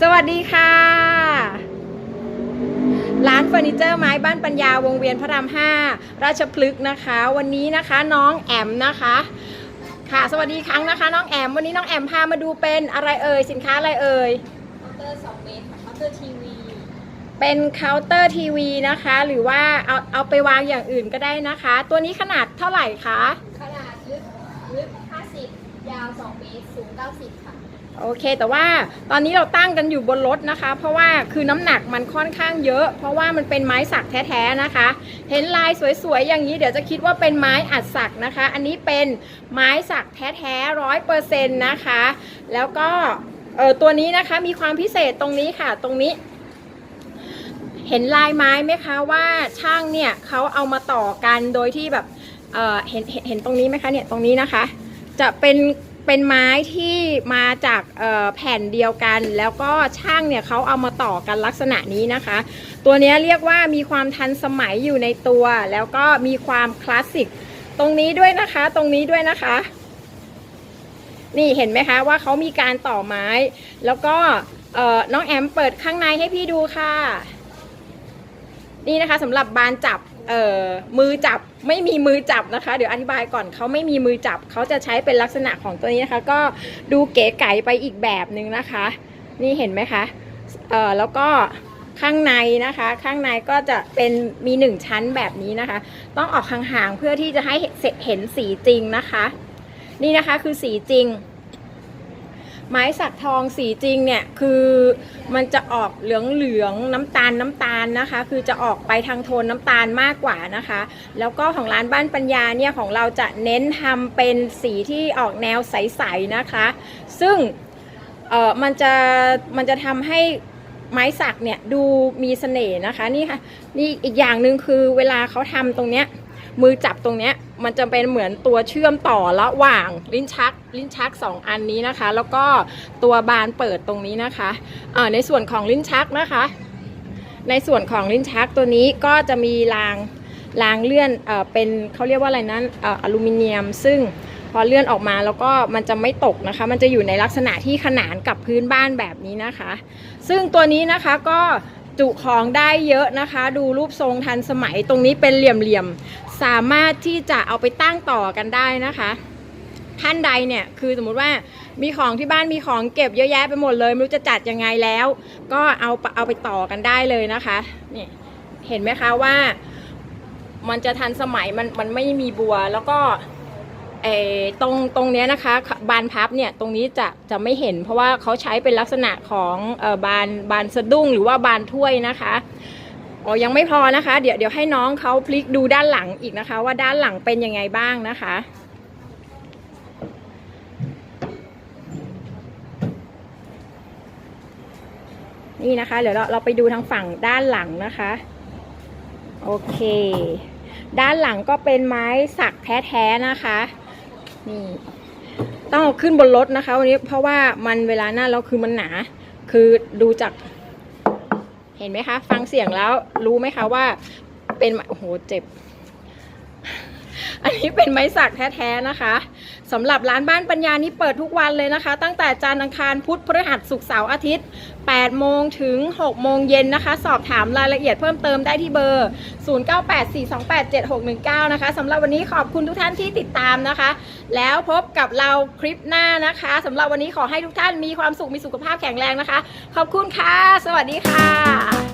สวัสดีค่ะ ร้านเฟอร์นิเจอร์ไม้บ้านปัญญาวงเวียนพระราม5ราชพฤกษ์นะคะ วันนี้นะคะน้องแอมนะคะ ค่ะ สวัสดีครั้งนะคะ น้องแอม วันนี้น้องแอมพามาดูเป็นอะไรเอ่ยสินค้าอะไรเอ่ยเคาน์เตอร์2เมตรค่ะเคาน์เตอร์ทีวีเป็นเคาน์เตอร์ทีวีนะคะ หรือว่าเอาเอาไปวางอย่างอื่นก็ได้นะคะ ตัวนี้ขนาดเท่าไหร่คะขนาดลึกลึก 50 ยาว2เมตรสูง 90 ค่ะ โอเค แต่ว่าตอนนี้เราตั้งกันอยู่บนรถนะคะ เพราะว่าคือน้ำหนักมันค่อนข้างเยอะ เพราะว่ามันเป็นไม้สักแท้ๆนะคะ เห็นลายสวยๆอย่างนี้เดี๋ยวจะคิดว่าเป็นไม้อัดสักนะคะ อันนี้เป็นไม้สักแท้ๆร้อยเปอร์เซ็นต์นะคะ แล้วก็เออตัวนี้นะคะมีความพิเศษตรงนี้ค่ะ ตรงนี้ เห็นลายไม้ไหมคะว่าช่างเนี่ยเขาเอามาต่อกันโดยที่แบบเออเห็นเห็นเห็นตรงนี้ไหมคะเนี่ยตรงนี้นะคะ จะเป็นเป็นไม้ที่มาจากแผ่นเดียวกัน แล้วก็ช่างเนี่ยเขาเอามาต่อกันลักษณะนี้นะคะ ตัวนี้เรียกว่ามีความทันสมัยอยู่ในตัว แล้วก็มีความคลาสสิกตรงนี้ด้วยนะคะ ตรงนี้ด้วยนะคะ นี่เห็นไหมคะว่าเขามีการต่อไม้ แล้วก็น้องแอมเปิดข้างในให้พี่ดูค่ะ นี่นะคะสำหรับบานจับ เอ่อมือจับไม่มีมือจับนะคะ เดี๋ยวอธิบายก่อนเขาไม่มีมือจับเขาจะใช้เป็นลักษณะของตัวนี้นะคะ ก็ดูเก๋ไก๋ไปอีกแบบหนึ่งนะคะ นี่เห็นไหมคะเอ่อแล้วก็ข้างในนะคะ ข้างในก็จะเป็นมีหนึ่งชั้นแบบนี้นะคะ ต้องออกห่างๆเพื่อที่จะให้เห็นสีจริงนะคะ นี่นะคะคือสีจริง ไม้สักทองสีจริงเนี่ยคือมันจะออกเหลืองเหลืองน้ำตาลน้ำตาลนะคะ คือจะออกไปทางโทนน้ำตาลมากกว่านะคะ แล้วก็ของร้านบ้านปัญญาเนี่ยของเราจะเน้นทำเป็นสีที่ออกแนวใสๆนะคะ ซึ่งเออมันจะมันจะทำให้ไม้สักเนี่ยดูมีเสน่ห์นะคะนี่ค่ะนี่อีกอย่างหนึ่งคือเวลาเขาทำตรงเนี้ยมือจับตรงเนี้ย มันจะเป็นเหมือนตัวเชื่อมต่อระหว่างลิ้นชักลิ้นชัก 2 อันนี้นะคะ แล้วก็ตัวบานเปิดตรงนี้นะคะในส่วนของลิ้นชักนะคะ ในส่วนของลิ้นชักตัวนี้ก็จะมีรางรางเลื่อนเอเป็นเขาเรียกว่าอะไรนั้นอลูมิเนียม ซึ่งพอเลื่อนออกมาแล้วก็มันจะไม่ตกนะคะ มันจะอยู่ในลักษณะที่ขนานกับพื้นบ้านแบบนี้นะคะ ซึ่งตัวนี้นะคะก็ จุของได้เยอะนะคะ ดูรูปทรงทันสมัยตรงนี้เป็นเหลี่ยมๆ สามารถที่จะเอาไปตั้งต่อกันได้นะคะ ท่านใดเนี่ยคือสมมุติว่ามีของที่บ้านมีของเก็บเยอะแยะไปหมดเลย ไม่รู้จะจัดยังไงแล้ว ก็เอาเอาไปต่อกันได้เลยนะคะนี่เห็นไหมคะว่ามันจะทันสมัยมันมันไม่มีบัวแล้วก็ เออตรงตรงเนี้ยนะคะบานพับเนี่ยตรงนี้จะจะไม่เห็น เพราะว่าเขาใช้เป็นลักษณะของเออบานบานสะดุ้งหรือว่าบานถ้วยนะคะอ๋อยังไม่พอนะคะ เดี๋ยวเดี๋ยวให้น้องเขาพลิกดูด้านหลังอีกนะคะ ว่าด้านหลังเป็นยังไงบ้างนะคะนี่นะคะเดี๋ยวเราเราไปดูทางฝั่งด้านหลังนะคะโอเค ด้านหลังก็เป็นไม้สักแท้ๆนะคะ นี่ ต้องเอาขึ้นบนรถนะคะวันนี้เพราะว่ามันเวลาหน้าเราคือมันหนา คือดูจาก เห็นไหมคะ ฟังเสียงแล้วรู้ไหมคะว่าเป็นโอ้โหเจ็บ อันนี้เป็นไม้สักแท้ๆนะคะสำหรับร้านบ้านปัญญานี้เปิดทุกวันเลยนะคะ ตั้งแต่จันทร์อังคารพุธพฤหัสศุกร์เสาร์อาทิตย์8โมงถึง6โมงเย็นนะคะ สอบถามรายละเอียดเพิ่มเติมได้ที่เบอร์ 0984287619 นะคะสำหรับวันนี้ขอบคุณทุกท่านที่ติดตามนะคะ แล้วพบกับเราคลิปหน้านะคะสำหรับวันนี้ขอให้ทุกท่านมีความสุขมีสุขภาพแข็งแรงนะคะ ขอบคุณค่ะ สวัสดีค่ะ